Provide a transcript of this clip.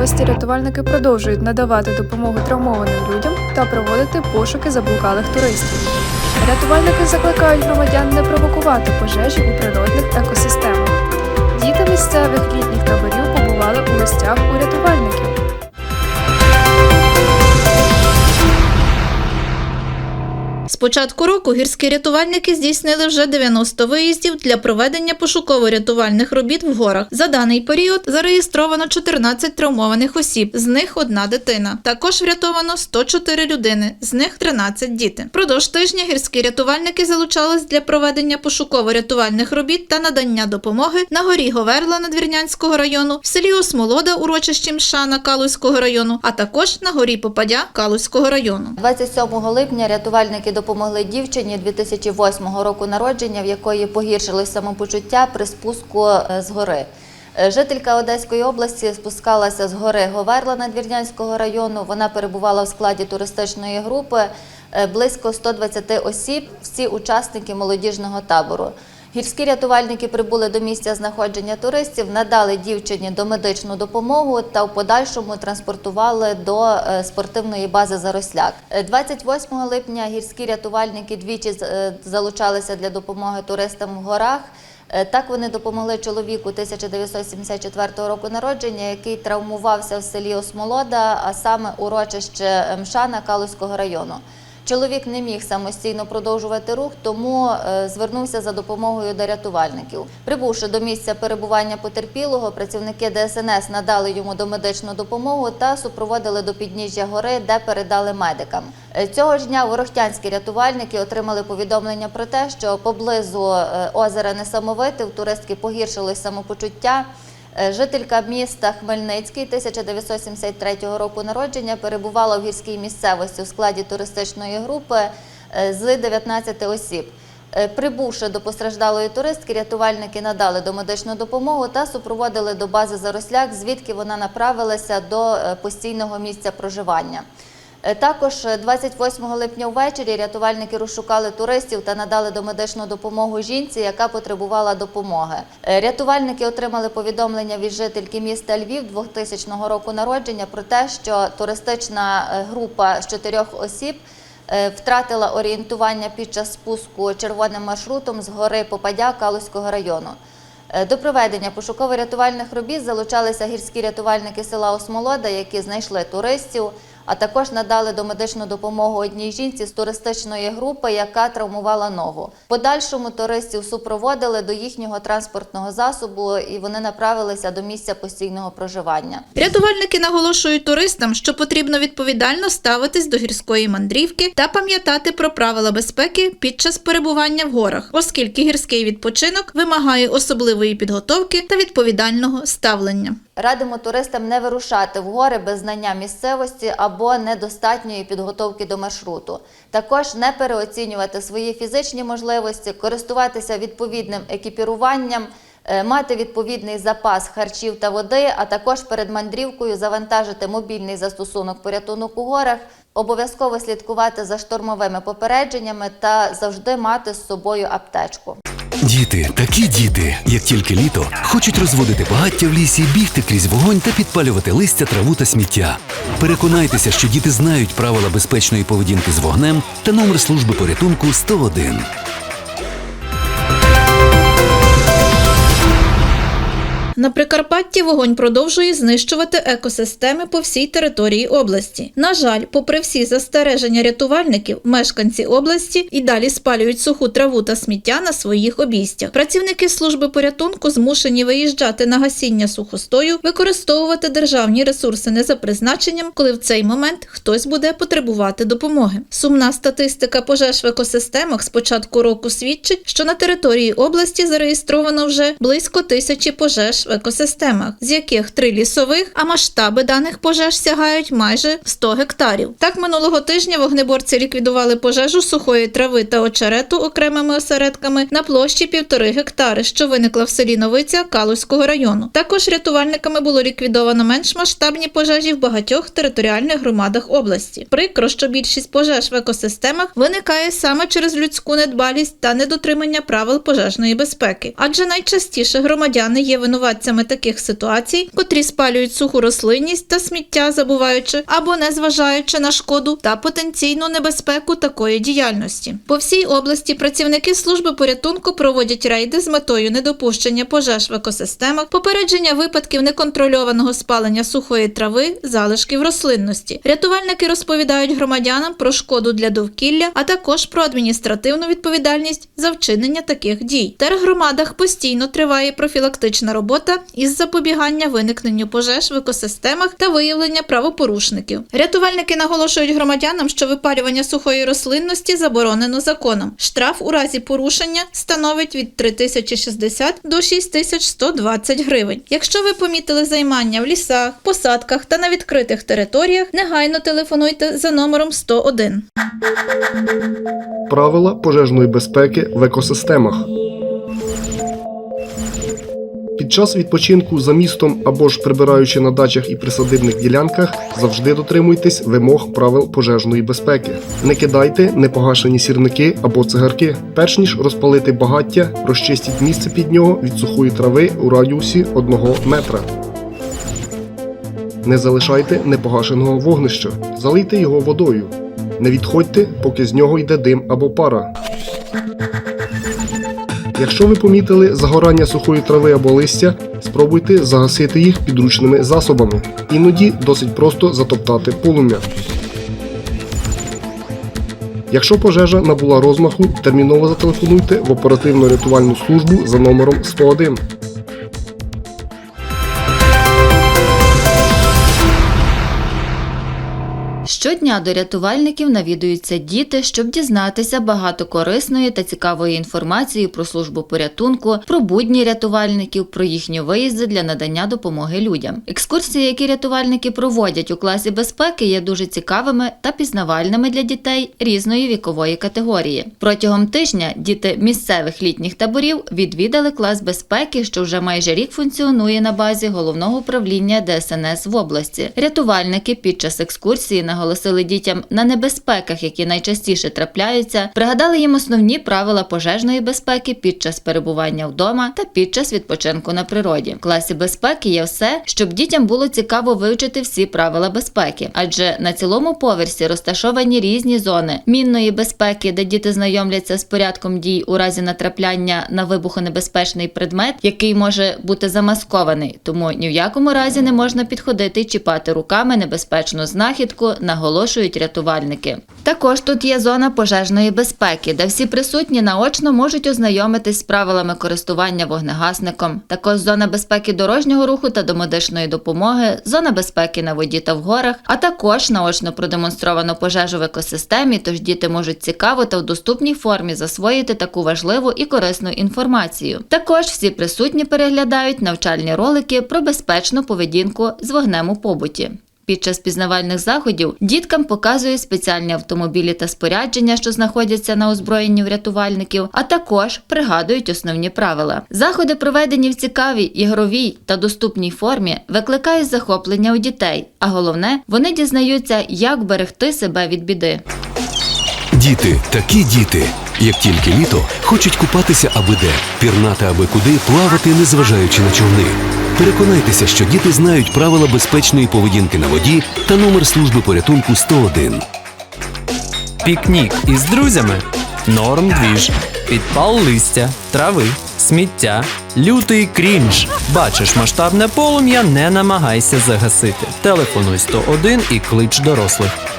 місцевості рятувальники продовжують надавати допомогу травмованим людям та проводити пошуки заблукалих туристів. Рятувальники закликають громадян не провокувати пожежі у природних екосистемах. Діти місцевих літніх таборів побували у гостях у рятувальників. Початку року гірські рятувальники здійснили вже 90 виїздів для проведення пошуково-рятувальних робіт в горах. За даний період зареєстровано 14 травмованих осіб, з них одна дитина. Також врятовано 104 людини, з них 13 діти. Продовж тижня гірські рятувальники залучались для проведення пошуково-рятувальних робіт та надання допомоги на горі Говерла Надвірнянського району, в селі Осмолода урочищі Мшана Калузького району, а також на горі Попадя Калузького району. 27 липня рятувальники допомогли дівчині 2008 року народження, в якої погіршилось самопочуття при спуску е, з гори. Е, Жителька Одеської області спускалася з гори Говерла Надвірнянського району. Вона перебувала в складі туристичної групи е, близько 120 осіб, всі учасники молодіжного табору. Гірські рятувальники прибули до місця знаходження туристів, надали дівчині домедичну допомогу та в подальшому транспортували до е, спортивної бази Заросляк. Е, 28 липня гірські рятувальники двічі е, залучалися для допомоги туристам в горах. Е, Так вони допомогли чоловіку 1974 року народження, який травмувався в селі Осмолода, а саме урочище Мшана Калузького району. Чоловік не міг самостійно продовжувати рух, тому е, звернувся за допомогою до рятувальників. Прибувши до місця перебування потерпілого, працівники ДСНС надали йому домедичну допомогу та супроводили до підніжжя гори, де передали медикам. Е, Цього ж дня ворохтянські рятувальники отримали повідомлення про те, що поблизу е, озера Несамовити в туристки погіршилось самопочуття. Е, Жителька міста Хмельницький 1973 року народження перебувала в гірській місцевості у складі туристичної групи е, з 19 осіб. Е, Прибувши до постраждалої туристки, рятувальники надали домедичну допомогу та супроводили до бази Заросляк, звідки вона направилася до постійного місця проживання. Е, Також е, 28 липня ввечері рятувальники розшукали туристів та надали домедичну допомогу жінці, яка потребувала допомоги. Е, Рятувальники отримали повідомлення від жительки міста Львів 2000 року народження про те, що туристична е, група з чотирьох осіб е, втратила орієнтування під час спуску червоним маршрутом з гори Попадя Калузького району. Е, До проведення пошуково-рятувальних робіт залучалися гірські рятувальники села Осмолода, які знайшли туристів, а також надали домедичну допомогу одній жінці з туристичної групи, яка травмувала ногу. Подальшому туристів супроводили до їхнього транспортного засобу, і вони направилися до місця постійного проживання. Рятувальники наголошують туристам, що потрібно відповідально ставитись до гірської мандрівки та пам'ятати про правила безпеки під час перебування в горах, оскільки гірський відпочинок вимагає особливої підготовки та відповідального ставлення. Радимо туристам не вирушати в гори без знання місцевості або недостатньої підготовки до маршруту. Також не переоцінювати свої фізичні можливості, користуватися відповідним екіпіруванням, е, мати відповідний запас харчів та води, а також перед мандрівкою завантажити мобільний застосунок порятунок у горах, обов'язково слідкувати за штормовими попередженнями та завжди мати з собою аптечку. Діти, такі діти, як тільки літо, хочуть розводити багаття в лісі, бігти крізь вогонь та підпалювати листя, траву та сміття. Переконайтеся, що діти знають правила безпечної поведінки з вогнем та номер служби порятунку 101. На Прикарпатті вогонь продовжує знищувати екосистеми по всій території області. На жаль, попри всі застереження рятувальників, мешканці області і далі спалюють суху траву та сміття на своїх обійстях. Працівники служби порятунку змушені виїжджати на гасіння сухостою, використовувати державні ресурси не за призначенням, коли в цей момент хтось буде потребувати допомоги. Сумна статистика пожеж в екосистемах з початку року свідчить, що на території області зареєстровано вже близько тисячі пожеж в екосистемах, з яких три лісових, а масштаби даних пожеж сягають майже 100 гектарів. Так минулого тижня вогнеборці ліквідували пожежу сухої трави та очерету окремими осередками на площі півтори гектари, що виникла в селі Новиця Калузького району. Також рятувальниками було ліквідовано менш масштабні пожежі в багатьох територіальних громадах області. Прикро, що більшість пожеж в екосистемах виникає саме через людську недбалість та недотримання правил пожежної безпеки, адже найчастіше громадяни є винуватцями винуватцями таких ситуацій, котрі спалюють суху рослинність та сміття, забуваючи або не зважаючи на шкоду та потенційну небезпеку такої діяльності. По всій області працівники служби порятунку проводять рейди з метою недопущення пожеж в екосистемах, попередження випадків неконтрольованого спалення сухої трави, залишків рослинності. Рятувальники розповідають громадянам про шкоду для довкілля, а також про адміністративну відповідальність за вчинення таких дій. В тергромадах постійно триває профілактична робота із запобігання виникненню пожеж в екосистемах та виявлення правопорушників. Рятувальники наголошують громадянам, що випалювання сухої рослинності заборонено законом. Штраф у разі порушення становить від 3060 до 6120 гривень. Якщо ви помітили займання в лісах, посадках та на відкритих територіях, негайно телефонуйте за номером 101. Правила пожежної безпеки в екосистемах. Час відпочинку за містом або ж прибираючи на дачах і присадибних ділянках, завжди дотримуйтесь вимог правил пожежної безпеки. Не кидайте непогашені сірники або цигарки. Перш ніж розпалити багаття, розчистіть місце під нього від сухої трави у радіусі 1 метра. Не залишайте непогашеного вогнища, залийте його водою. Не відходьте, поки з нього йде дим або пара. Якщо ви помітили загорання сухої трави або листя, спробуйте загасити їх підручними засобами. Іноді досить просто затоптати полум'я. Якщо пожежа набула розмаху, терміново зателефонуйте в оперативно-рятувальну службу за номером 101. Щодня до рятувальників навідуються діти, щоб дізнатися багато корисної та цікавої інформації про службу порятунку, про будні рятувальників, про їхні виїзди для надання допомоги людям. Екскурсії, які рятувальники проводять у класі безпеки, є дуже цікавими та пізнавальними для дітей різної вікової категорії. Протягом тижня діти місцевих літніх таборів відвідали клас безпеки, що вже майже рік функціонує на базі головного управління ДСНС в області. Рятувальники під час екскурсії наголосили дітям на небезпеках, які найчастіше трапляються, пригадали їм основні правила пожежної безпеки під час перебування вдома та під час відпочинку на природі. В класі безпеки є все, щоб дітям було цікаво вивчити всі правила безпеки, адже на цілому поверсі розташовані різні зони мінної безпеки, де діти знайомляться з порядком дій у разі натрапляння на вибухонебезпечний предмет, який може бути замаскований, тому ні в якому разі не можна підходити чіпати руками небезпечну знахідку, наголошують рятувальники. Також тут є зона пожежної безпеки, де всі присутні наочно можуть ознайомитись з правилами користування вогнегасником. Також зона безпеки дорожнього руху та домедичної допомоги, зона безпеки на воді та в горах, а також наочно продемонстровано пожежу в екосистемі, тож діти можуть цікаво та в доступній формі засвоїти таку важливу і корисну інформацію. Також всі присутні переглядають навчальні ролики про безпечну поведінку з вогнем у побуті. Під час пізнавальних заходів діткам показують спеціальні автомобілі та спорядження, що знаходяться на озброєнні в рятувальників, а також пригадують основні правила. Заходи, проведені в цікавій, ігровій та доступній формі, викликають захоплення у дітей. А головне, вони дізнаються, як берегти себе від біди. Діти, такі діти. Як тільки літо, хочуть купатися аби де, пірнати аби куди, плавати, незважаючи на човни. Переконайтеся, що діти знають правила безпечної поведінки на воді та номер служби порятунку 101. Пікнік із друзями. Норм двіж. Підпал листя, трави, сміття, лютий крінж. Бачиш масштабне полум'я, не намагайся загасити. Телефонуй 101 і клич дорослих.